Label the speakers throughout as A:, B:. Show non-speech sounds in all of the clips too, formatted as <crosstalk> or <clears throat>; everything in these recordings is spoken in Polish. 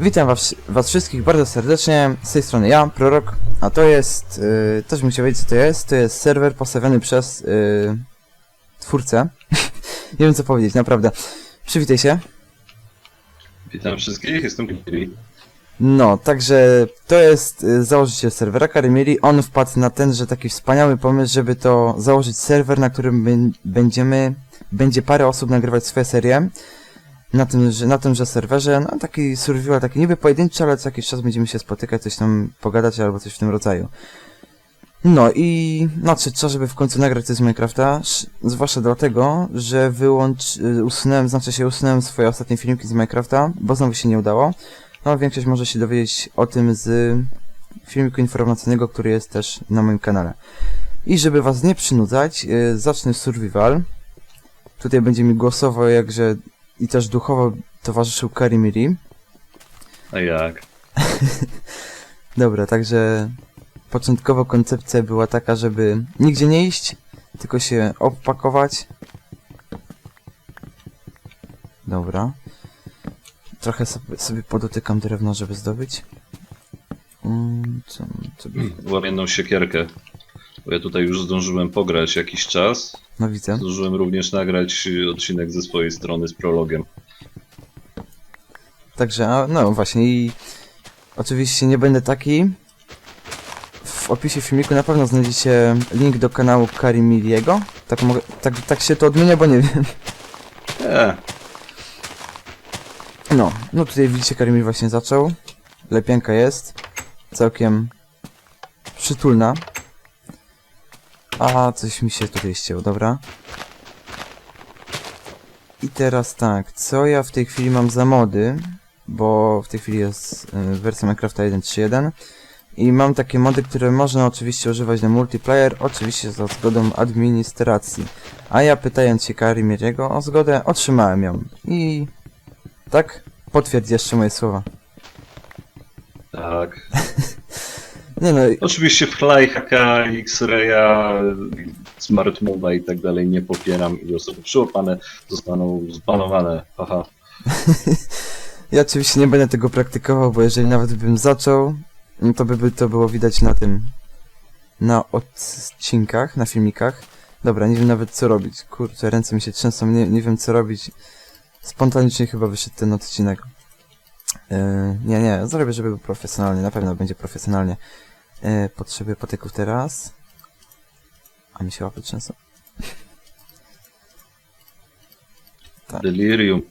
A: Witam was, was wszystkich bardzo serdecznie, z tej strony ja, Prorok, a to jest, yy, bym chciał wiedzieć co to jest, to jest serwer postawiony przez yy, twórcę. <laughs> Nie wiem co powiedzieć, naprawdę. Przywitaj się.
B: Witam wszystkich, jestem Kiri.
A: No, także to jest y, założyciel serwera Karimiri. On wpadł na tenże taki wspaniały pomysł, żeby to założyć serwer, na którym bę- będziemy, będzie parę osób nagrywać swoje serie. Na tym, że, na tymże serwerze, no taki survival, taki niby pojedynczy, ale co jakiś czas będziemy się spotykać, coś tam pogadać albo coś w tym rodzaju. No i nadszedł czas, żeby w końcu nagrać coś z Minecrafta, sz- zwłaszcza dlatego, że wyłącz, y, usunąłem, znaczy się usunąłem swoje ostatnie filmiki z Minecrafta, bo znowu się nie udało. No, większość może się dowiedzieć o tym z filmiku informacyjnego, który jest też na moim kanale. I żeby was nie przynudzać, yy, zacznę survival. Tutaj będzie mi głosowo, jakże i też duchowo towarzyszył Karimiri.
B: A jak? <laughs>
A: Dobra, także początkowo koncepcja była taka, żeby nigdzie nie iść, tylko się opakować. Dobra. Trochę sobie, sobie podotykam drewno, żeby zdobyć. Mm, co, co by...
B: Łam jedną siekierkę. Bo ja tutaj już zdążyłem pograć jakiś czas.
A: No widzę.
B: Zdążyłem również nagrać odcinek ze swojej strony z prologiem.
A: Także, a, no właśnie i oczywiście nie będę taki. W opisie filmiku na pewno znajdziecie link do kanału Karimiliego. Tak, mogę, tak, tak się to odmienia, bo nie wiem.
B: E,
A: No, no tutaj widzicie Karimil właśnie zaczął. Lepianka jest. Całkiem przytulna. A, coś mi się tutaj ścięło, dobra. I teraz tak, co ja w tej chwili mam za mody? Bo w tej chwili jest y, wersja Minecrafta 1.3.1 i mam takie mody, które można oczywiście używać na multiplayer, oczywiście za zgodą administracji. A ja pytając się Karimiriego o zgodę, otrzymałem ją. I tak? Potwierdź jeszcze moje słowa.
B: tak. <laughs>
A: Nie no,
B: Oczywiście Flyhacka, X-Raya, Smart Move'a i tak dalej nie popieram i osoby przyłapane zostaną zbanowane. Haha. <laughs>
A: ja oczywiście nie będę tego praktykował, bo jeżeli nawet bym zaczął, no to by, by to było widać na tym, na odcinkach, na filmikach. Dobra, nie wiem nawet co robić. Kurczę, ręce mi się trzęsą, nie, nie wiem co robić. Spontanicznie chyba wyszedł ten odcinek. Yy, nie, nie, zrobię, żeby był profesjonalnie, na pewno będzie profesjonalnie. Yy, potrzebuję patyków teraz. A mi się łapy trzęsą. <laughs> Tak.
B: Delirium.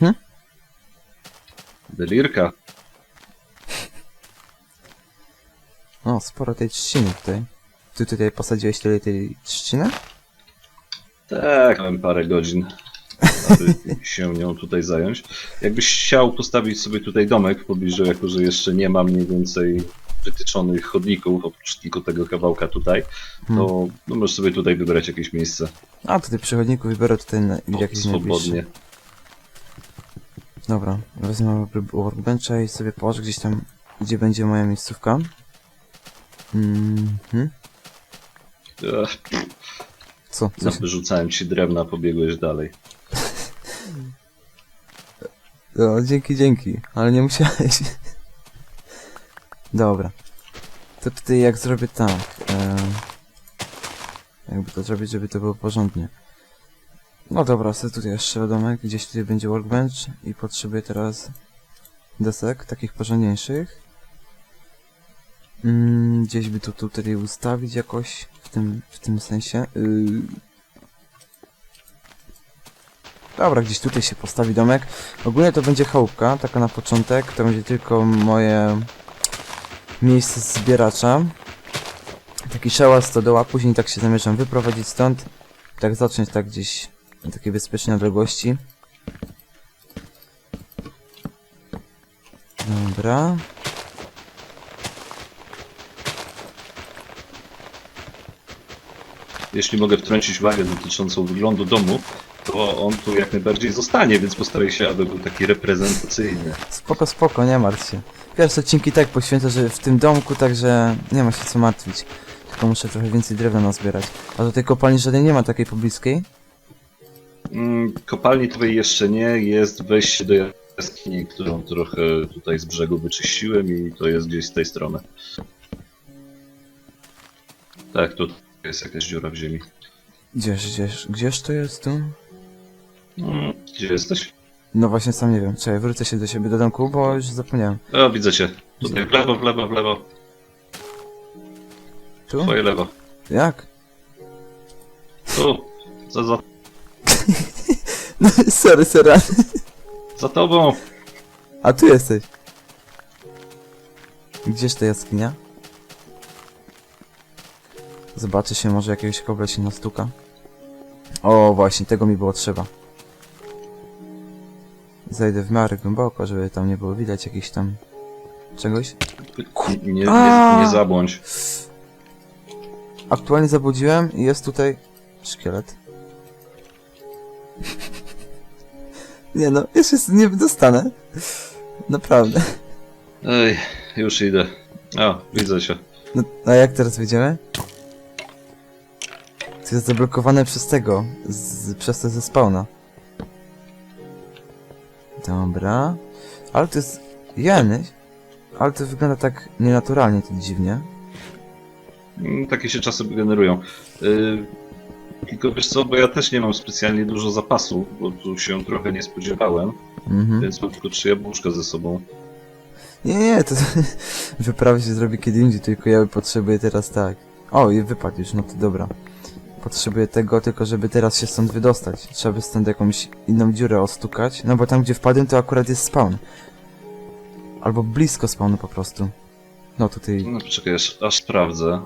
A: Hm?
B: Delirka.
A: O, sporo tej trzciny tutaj. Ty tutaj posadziłeś tyle tej trzciny?
B: Tak, mam parę godzin, aby <laughs> się nią tutaj zająć. Jakbyś chciał postawić sobie tutaj domek w pobliżu, jako że jeszcze nie ma mniej więcej wytyczonych chodników, oprócz tylko tego kawałka tutaj, to no, możesz sobie tutaj wybrać jakieś miejsce
A: A, tutaj przy chodniku wybiorę tutaj na,
B: o,
A: jakieś najbliższe.
B: swobodnie.
A: Dobra, wezmę work- workbencha i sobie położę gdzieś tam, gdzie będzie moja miejscówka. Mhm.
B: Ech,
A: Co?
B: no,
A: Co się...
B: wyrzucałem ci drewna, pobiegłeś dalej. <laughs>
A: No, dzięki, dzięki, ale nie musiałeś. Dobra. To tutaj jak zrobię tak. E... Jakby to zrobić, żeby to było porządnie. No dobra, sobie tutaj jeszcze domek, gdzieś tutaj będzie workbench i potrzebuję teraz desek, takich porządniejszych. Mm, gdzieś by to tutaj ustawić jakoś, w tym, w tym sensie. Yy... Dobra, gdzieś tutaj się postawi domek. Ogólnie to będzie chałupka, taka na początek. To będzie tylko moje miejsce zbieracza. Taki szałas stodoła, później tak się zamierzam wyprowadzić stąd. Tak zacząć tak gdzieś na takiej bezpiecznej odległości. Dobra.
B: Jeśli mogę wtrącić uwagę dotyczącą wyglądu domu, to on tu jak najbardziej zostanie, więc postaraj się, aby był taki reprezentacyjny.
A: Spoko, spoko, nie martw się. Pierwsze odcinki tak poświęcę, że w tym domku, także nie ma się co martwić. Tylko muszę trochę więcej drewna nazbierać. A do tej kopalni żadnej nie ma takiej pobliskiej.
B: Mm, Kopalni twojej jeszcze nie, jest wejście do jaskini, którą trochę tutaj z brzegu wyczyściłem i to jest gdzieś z tej strony. Tak, tu jest jakaś dziura w ziemi.
A: Gdzież, gdzież, gdzież to jest tu?
B: Mm, Gdzie jesteś?
A: No właśnie sam nie wiem. Czekaj, wrócę się do siebie do domku, bo już zapomniałem.
B: O, widzę cię. Tutaj w lewo, w lewo, w lewo.
A: Tu?
B: Twoje lewo.
A: Jak?
B: Tu. Za, za, <laughs>
A: No sorry, sorry.
B: za tobą.
A: A tu jesteś. Gdzież ta jaskinia? Zobaczy się, może jakiegoś się nastuka. O, właśnie, tego mi było trzeba. Zajdę w miarę głęboko, żeby tam nie było widać jakichś tam... czegoś.
B: Nie, nie,
A: A!
B: nie zabłądź.
A: Aktualnie zabudziłem i jest tutaj szkielet. <laughs> nie no, jeszcze nie dostanę. Naprawdę.
B: Ej, już idę. O, widzę cię.
A: No, a jak teraz wyjdziemy? To jest zablokowane przez tego, z, przez to ze spawna. Dobra. Ale to jest... Jeny. Ale to wygląda tak nienaturalnie, to dziwnie.
B: Mm, Takie się czasem generują. Yy, tylko wiesz co, bo ja też nie mam specjalnie dużo zapasu, bo tu się trochę nie spodziewałem,
A: Mhm.
B: więc mam tylko trzy jabłuszka ze sobą.
A: Nie, nie, to <laughs> wyprawy się zrobi kiedy indziej, tylko ja potrzebuję teraz tak. O, i wypadł już, no to dobra. Potrzebuję tego tylko, żeby teraz się stąd wydostać. Trzeba by stąd jakąś inną dziurę ostukać, no bo tam gdzie wpadłem to akurat jest spawn. Albo blisko spawnu po prostu. No tutaj,
B: No poczekaj, aż, aż sprawdzę.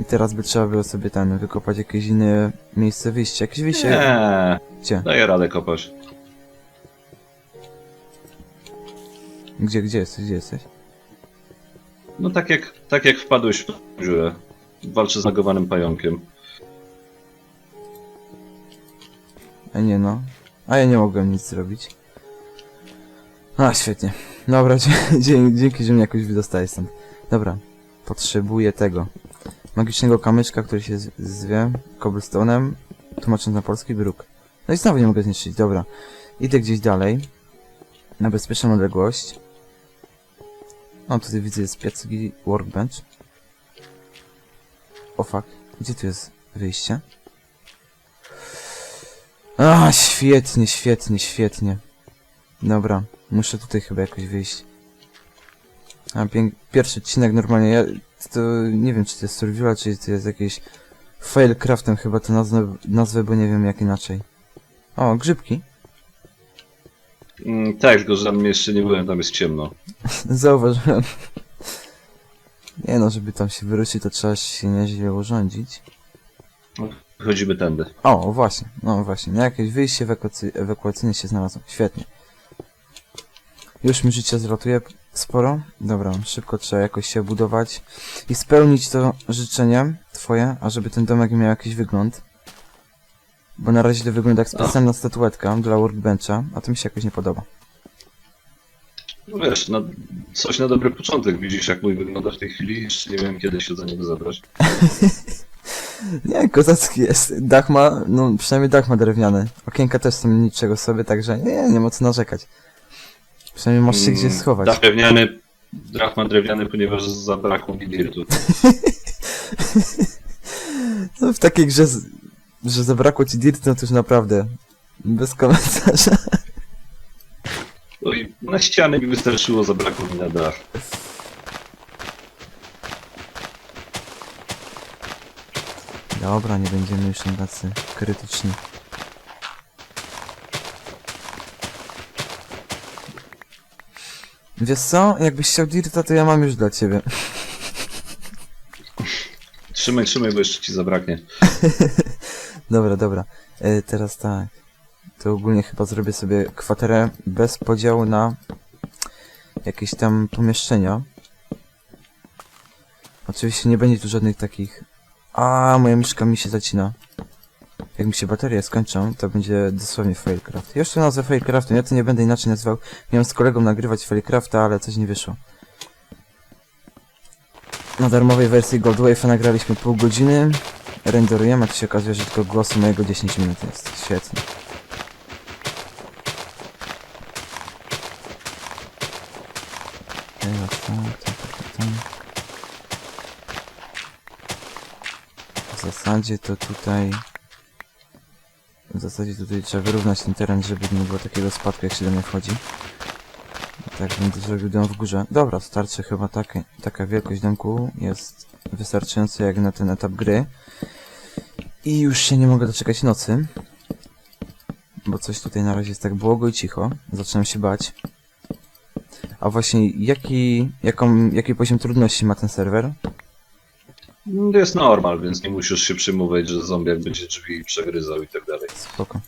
A: i teraz by trzeba było sobie ten, wykopać jakieś inne miejsce wyjścia. Jakieś wyjście,
B: Nie,
A: gdzie?
B: daję radę kopać.
A: Gdzie, gdzie jesteś, gdzie jesteś?
B: No tak jak, tak jak wpadłeś w tą dziurę. Walczę z nagowanym pająkiem.
A: A nie no. A ja nie mogłem nic zrobić. A, świetnie. Dobra, <laughs> dzie- dzięki, że mnie jakoś wydostałeś stąd. Dobra. Potrzebuję tego. Magicznego kamyczka, który się zwie cobblestone'em, tłumacząc na polski bruk. No i znowu nie mogę zniszczyć, dobra. Idę gdzieś dalej. Na bezpieczną odległość. O, tutaj widzę jest piecyk i workbench. O fuck. Gdzie tu jest wyjście? A, świetnie, świetnie, świetnie. Dobra, muszę tutaj chyba jakoś wyjść. A, pierwszy odcinek normalnie, ja to nie wiem czy to jest survival, czy to jest jakieś failcraftem chyba to nazwę, nazwę, bo nie wiem jak inaczej. O, grzybki.
B: Mm, tak, tylko że tam jeszcze nie byłem, tam jest ciemno. <laughs>
A: Zauważyłem. Nie no, żeby tam się wyruszyć, to trzeba się nieźle urządzić.
B: Chodzimy tędy.
A: O, właśnie, no właśnie, no jakieś wyjście ewakuacy ewakuacyjne się znalazło, świetnie. Już mi życie zratuje sporo. Dobra, szybko trzeba jakoś się budować i spełnić to życzenie twoje, ażeby ten domek miał jakiś wygląd. Bo na razie to wygląda jak specjalna statuetka dla workbencha, a to mi się jakoś nie podoba.
B: No wiesz, na, coś na dobry początek. Widzisz jak mój wygląda w tej chwili? Jeszcze nie wiem kiedy się za niego zabrać. <laughs>
A: Nie, kozacki jest. Dach ma, no przynajmniej dach ma drewniany. Okienka też są niczego sobie, także nie, nie ma co narzekać. Przynajmniej masz się gdzie
B: Mm,
A: schować.
B: Dach drewniany, dach ma drewniany, ponieważ zabrakło mi dirtu. <laughs>
A: No w takiej grze, z- że zabrakło ci dirt, no to już naprawdę bez komentarza.
B: No i na ściany mi wystarczyło, zabrakło mi na dach.
A: Dobra, nie będziemy już tacy krytyczni. Wiesz co? Jakbyś chciał dirta, to ja mam już dla ciebie.
B: Trzymaj, trzymaj, bo jeszcze ci zabraknie. <laughs>
A: Dobra, dobra. E, teraz tak. To ogólnie chyba zrobię sobie kwaterę bez podziału na jakieś tam pomieszczenia. Oczywiście nie będzie tu żadnych takich... A, moja myszka mi się zacina. Jak mi się baterie skończą, to będzie dosłownie Już to nazwę Failcraftem, ja to nie będę inaczej nazywał. Miałem z kolegą nagrywać Failcrafta, ale coś nie wyszło. Na darmowej wersji Goldwave'a nagraliśmy pół godziny. Renderujemy, a tu się okazuje, że tylko głosu mojego 10 minut jest. Świetnie. W zasadzie to tutaj... W zasadzie tutaj trzeba wyrównać ten teren, żeby nie było takiego spadku, jak się do mnie wchodzi. Tak będę zrobił dom w górze. Dobra, starczy chyba takie, taka wielkość domku jest wystarczająca jak na ten etap gry. I już się nie mogę doczekać nocy. Bo coś tutaj na razie jest tak błogo i cicho. Zaczynam się bać. A właśnie, jaki, jaką, jaki poziom trudności ma ten serwer?
B: No, To jest normal, więc nie musisz się przejmować, że zombiak będzie drzwi przegryzał i tak dalej.
A: Spoko.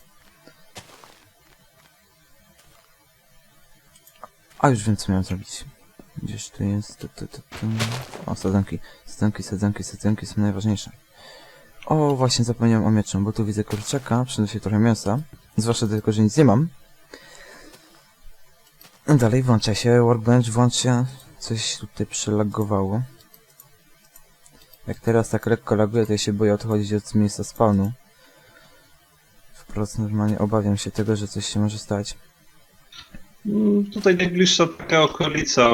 A: A już wiem co miałem zrobić. Gdzieś tu jest. Tu, tu, tu, tu. O, sadzonki. Sadzonki, sadzonki, są najważniejsze. O, właśnie zapomniałem o mieczu, bo tu widzę kurczaka, przynosi trochę mięsa. Zwłaszcza tylko, że nic nie mam. Dalej włącza się workbench, włącz się. Coś tutaj przelagowało. Jak teraz tak lekko laguje, to ja się boję odchodzić od miejsca spawnu. Wprost normalnie obawiam się tego, że coś się może stać.
B: Mm, Tutaj najbliższa taka okolica,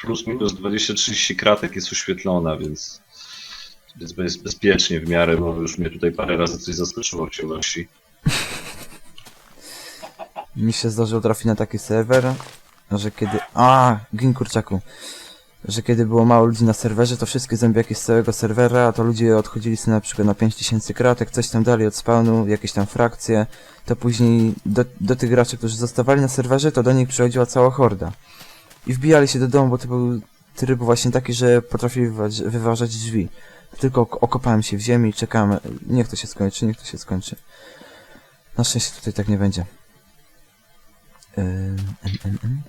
B: plus minus 20-30 kratek jest oświetlona, więc, więc jest bezpiecznie w miarę, bo już mnie tutaj parę razy coś zaskoczyło w ciemności.
A: Mi się zdarzyło trafić na taki serwer, że kiedy... A, gin kurczaku. Że kiedy było mało ludzi na serwerze, to wszystkie zombiaki z całego serwera, to ludzie odchodzili sobie na przykład na 5000 kratek, coś tam dalej od spawnu, jakieś tam frakcje, to później do, do tych graczy, którzy zostawali na serwerze, to do nich przychodziła cała horda. I wbijali się do domu, bo to był tryb właśnie taki, że potrafili wywa- wyważać drzwi. Tylko ok- okopałem się w ziemi i czekałem, niech to się skończy, niech to się skończy. Na szczęście tutaj tak nie będzie. Ym, em, em, em.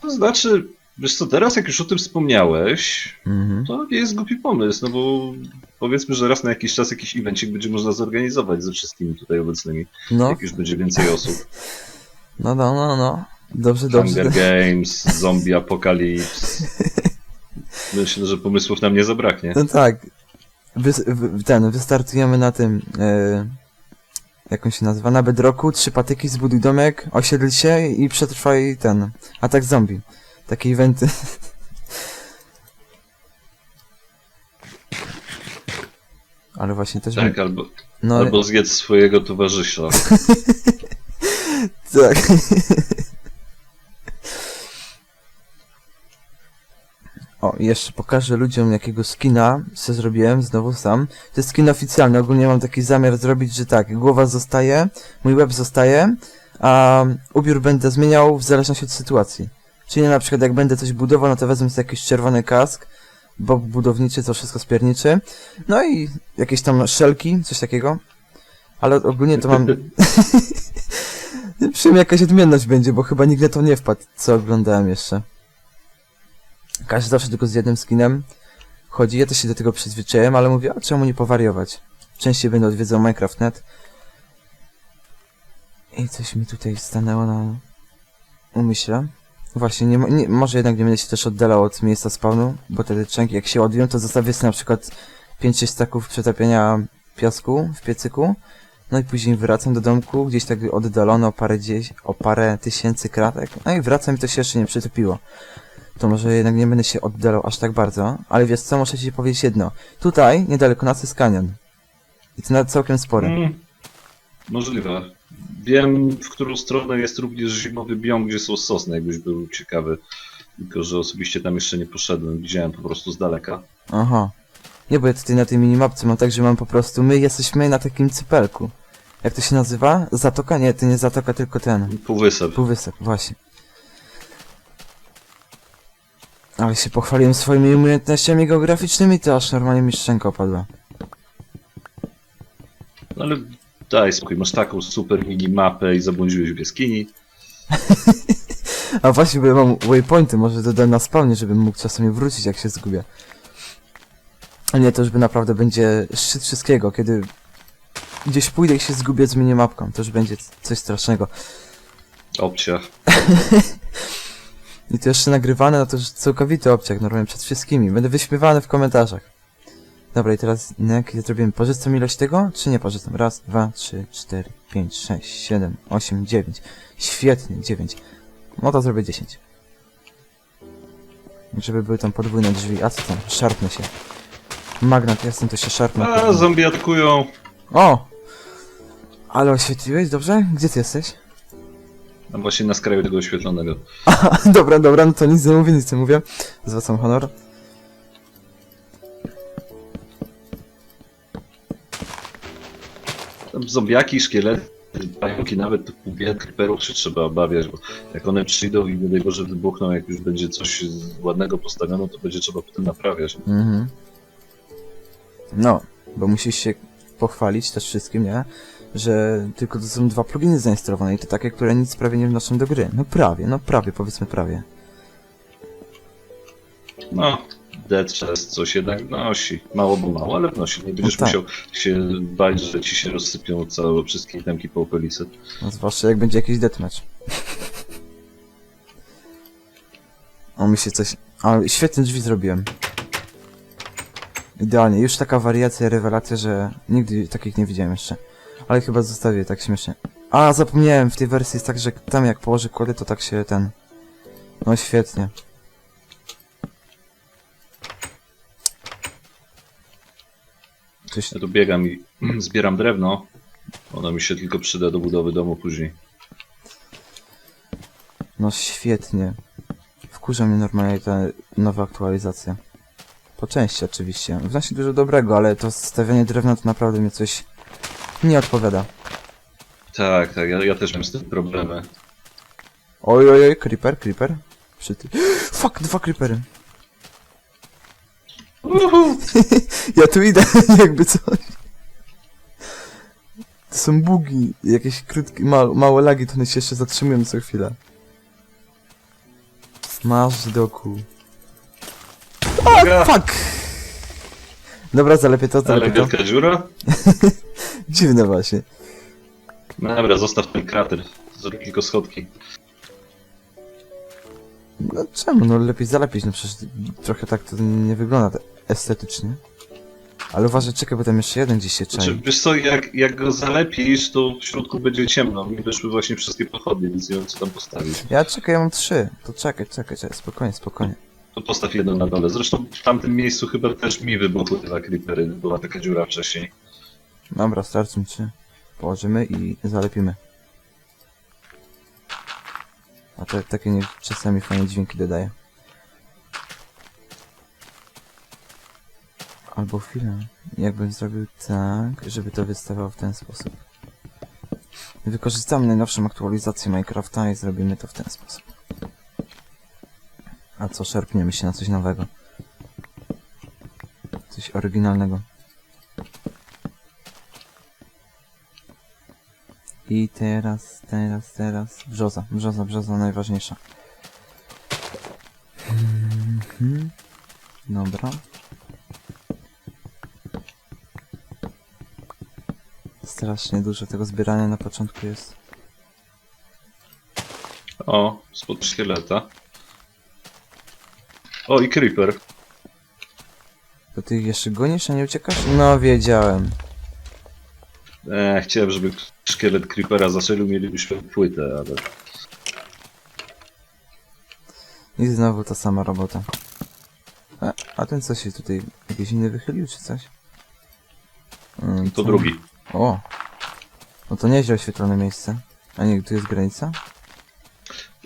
B: To znaczy, wiesz co, teraz jak już o tym wspomniałeś,
A: Mhm.
B: to nie jest głupi pomysł, no bo powiedzmy, że raz na jakiś czas jakiś evencik będzie można zorganizować ze wszystkimi tutaj obecnymi,
A: No,
B: jak już będzie więcej osób.
A: no, no, no, no. Dobrze, dobrze.
B: Hunger <laughs> Games, Zombie Apocalypse. Myślę, że pomysłów nam nie zabraknie.
A: No tak. Wy, wy, ten, wystartujemy na tym, e, jak on się nazywa, na bedrocku, trzy patyki, zbuduj domek, osiedl się i przetrwaj ten, atak zombie. Takie eventy. Ale właśnie też...
B: Tak, albo,
A: no, ale-
B: albo zjedz swojego towarzysza. <laughs>
A: Tak. O, jeszcze pokażę ludziom jakiego skina se zrobiłem, znowu sam. To jest skin oficjalny, ogólnie mam taki zamiar zrobić, że tak, głowa zostaje, mój łeb zostaje, a ubiór będę zmieniał w zależności od sytuacji. Czyli na przykład jak będę coś budował, no to wezmę sobie jakiś czerwony kask, bob budowniczy, co wszystko spierniczy, no i jakieś tam szelki, coś takiego. Ale ogólnie to mam... <laughs> Przynajmniej jakaś odmienność będzie, bo chyba nigdy to nie wpadł, co oglądałem jeszcze. Każdy zawsze tylko z jednym skinem chodzi, ja też się do tego przyzwyczaiłem, ale mówię, a czemu nie powariować? Częściej będę odwiedzał Minecraft.net. I coś mi tutaj stanęło na umyśle. Właśnie, nie, nie, może jednak nie będę się też oddalał od miejsca spawnu, bo te czanki jak się odwiją, to zostawię sobie na przykład 5-6 staków przetapiania piasku w piecyku, no i później wracam do domku, gdzieś tak oddalono o parę, gdzieś, o parę tysięcy kratek. No i wracam i to się jeszcze nie przytopiło. To może jednak nie będę się oddalał aż tak bardzo, ale wiesz co, muszę ci powiedzieć jedno. Tutaj, niedaleko nas jest kanion. I to nawet całkiem spory.
B: Mm, możliwe. Wiem, w którą stronę jest również zimowy biom, gdzie są sosny, jakbyś był ciekawy. Tylko, że osobiście tam jeszcze nie poszedłem, widziałem po prostu z daleka.
A: Aha. Nie, bo ja tutaj na tej minimapce mam tak, że mam po prostu, my jesteśmy na takim cypelku. Jak to się nazywa? Zatoka? Nie, to nie zatoka, tylko ten.
B: Półwysep.
A: Półwysep, właśnie. Ale się pochwaliłem swoimi umiejętnościami geograficznymi, to aż normalnie mi szczęka opadła.
B: Ale daj spokój, masz taką super minimapę i zabłądziłeś w jaskini. <laughs>
A: A właśnie, bo ja mam waypointy, może dodam na spawnie, żebym mógł czasami wrócić, jak się zgubię. A nie, to już by naprawdę będzie szczyt wszystkiego, kiedy gdzieś pójdę i się zgubię z minimapką, to już będzie coś strasznego.
B: Opcja. <laughs>
A: I to jeszcze nagrywane, no to już całkowity obciach, normalnie przed wszystkimi. Będę wyśmiewany w komentarzach. Dobra, i teraz jakie zrobimy? Pożyczam ilość tego, czy nie pożyczam? Raz, dwa, trzy, cztery, pięć, sześć, siedem, osiem, dziewięć. Świetnie, dziewięć. No to zrobię dziesięć. Żeby były tam podwójne drzwi. A co tam? Szarpnę się. Magnat, jasne, to się szarpnę.
B: A, zombie atakują.
A: O! Ale oświetliłeś, dobrze? Gdzie ty jesteś?
B: No właśnie na skraju tego oświetlonego. <laughs>
A: dobra, dobra, no to nic nie mówię, nic nie mówię. Zwracam honor.
B: Tam zombiaki, szkielety, pająki, nawet tu pół creeperów się trzeba obawiać, bo jak one przyjdą i nie daj Boże wybuchną, jak już będzie coś ładnego postawione, to będzie trzeba potem naprawiać.
A: Mhm. No, bo musisz się pochwalić też wszystkim, nie? Że tylko to są dwa pluginy zainstalowane i to takie, które nic prawie nie wnoszą do gry. No prawie, no prawie, powiedzmy prawie.
B: No, Chest coś jednak nosi. Mało, bo mało, ale wnosi. Nie będziesz
A: No tak.
B: musiał się bać, że ci się rozsypią całe wszystkie itemki po okolicy.
A: No, zwłaszcza jak będzie jakiś deathmatch. O, mi się coś... A, świetne drzwi zrobiłem. Idealnie, już taka wariacja, rewelacja, że nigdy takich nie widziałem jeszcze. Ale chyba zostawię tak śmiesznie. A, zapomniałem, w tej wersji jest tak, że tam jak położy kłody, to tak się ten... No świetnie. Coś...
B: Ja tu biegam i <clears throat> zbieram drewno. Ono mi się tylko przyda do budowy domu później.
A: No świetnie. Wkurza mnie normalnie ta nowa aktualizacja. Po części oczywiście. Wnosi dużo dobrego, ale to stawianie drewna to naprawdę mnie coś nie odpowiada.
B: Tak, tak, ja, ja też mam z tym problemy.
A: Oj, oj, oj, creeper, creeper. Przy ty... <gasps> Fuck, dwa creepery. Ja tu idę, <laughs> jakby coś. To są bugi, jakieś krótkie, ma, małe lagi, to one się jeszcze zatrzymują co chwilę. Masz doku.
B: Uwaga!
A: Fuck! Dobra, zalepię to,
B: Ale
A: zalepię to.
B: wielka dziura? <laughs>
A: Dziwne właśnie.
B: No dobra, zostaw ten krater. Zrób tylko schodki.
A: No czemu? No lepiej zalepić, no przecież trochę tak to nie wygląda tak estetycznie. Ale uważaj, czekaj, bo tam jeszcze jeden gdzieś się
B: Znaczy,
A: czai.
B: wiesz co, jak, jak go zalepisz, to w środku będzie ciemno. Mi wyszły właśnie wszystkie pochodnie, więc nie wiem co tam postawić.
A: Ja czekaj, ja mam trzy. To czekaj, czekaj, czekaj, spokojnie, spokojnie.
B: To postaw jedno na dole. Zresztą w tamtym miejscu chyba też mi wybuchły dwa creepery. Była taka dziura wcześniej.
A: Dobra, starczy mi trzy. Położymy i zalepimy. A te takie nie, czasami fajne dźwięki dodaje. Albo chwilę. Jakbym zrobił tak, żeby to wystawało w ten sposób. Wykorzystamy najnowszą aktualizację Minecrafta i zrobimy to w ten sposób. A co, szerpniemy się na coś nowego. Coś oryginalnego. I teraz, teraz, teraz. Brzoza, brzoza, brzoza najważniejsza. Mhm. Dobra. Strasznie dużo tego zbierania na początku jest.
B: O, spod szkieleta. O, i creeper.
A: To ty ich jeszcze gonisz, a nie uciekasz? No, wiedziałem.
B: E, chciałem, żeby szkielet creepera zastrzelił, mielibyśmy płytę, ale...
A: I znowu ta sama robota. A, a ten co się tutaj jakiś inny wychylił, czy coś? Mm,
B: To
A: co?
B: drugi.
A: O! No to nieźle oświetlone miejsce. A nie, tu jest granica?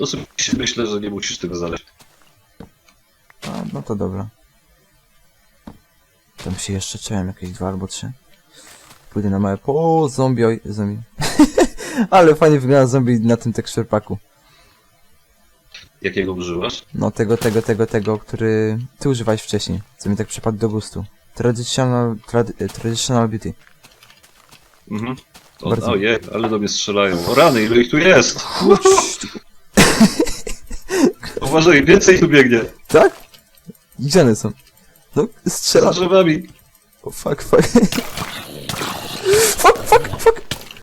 B: Osobiście myślę, że nie musisz tego zaleźć.
A: A, no to dobra. Tam się jeszcze czułem, jakieś dwa albo trzy. Pójdę na małe... O, zombie, oj, zombie. <laughs> Ale fajnie wygląda zombie na tym texture packu.
B: Jakiego używasz?
A: No tego, tego, tego, tego, który ty używałeś wcześniej. Co mi tak przypadł do gustu. Traditional, trad, traditional beauty.
B: Mhm. O,
A: Bardzo-
B: Ojej, ale do mnie strzelają. O rany, ile ich tu jest! <laughs> Uważaj, więcej tu biegnie.
A: tak? Gdzie one są? No,
B: Za
A: strzela.
B: drzewami.
A: O, fuck, fuck. <laughs> fuck, fuck, fuck.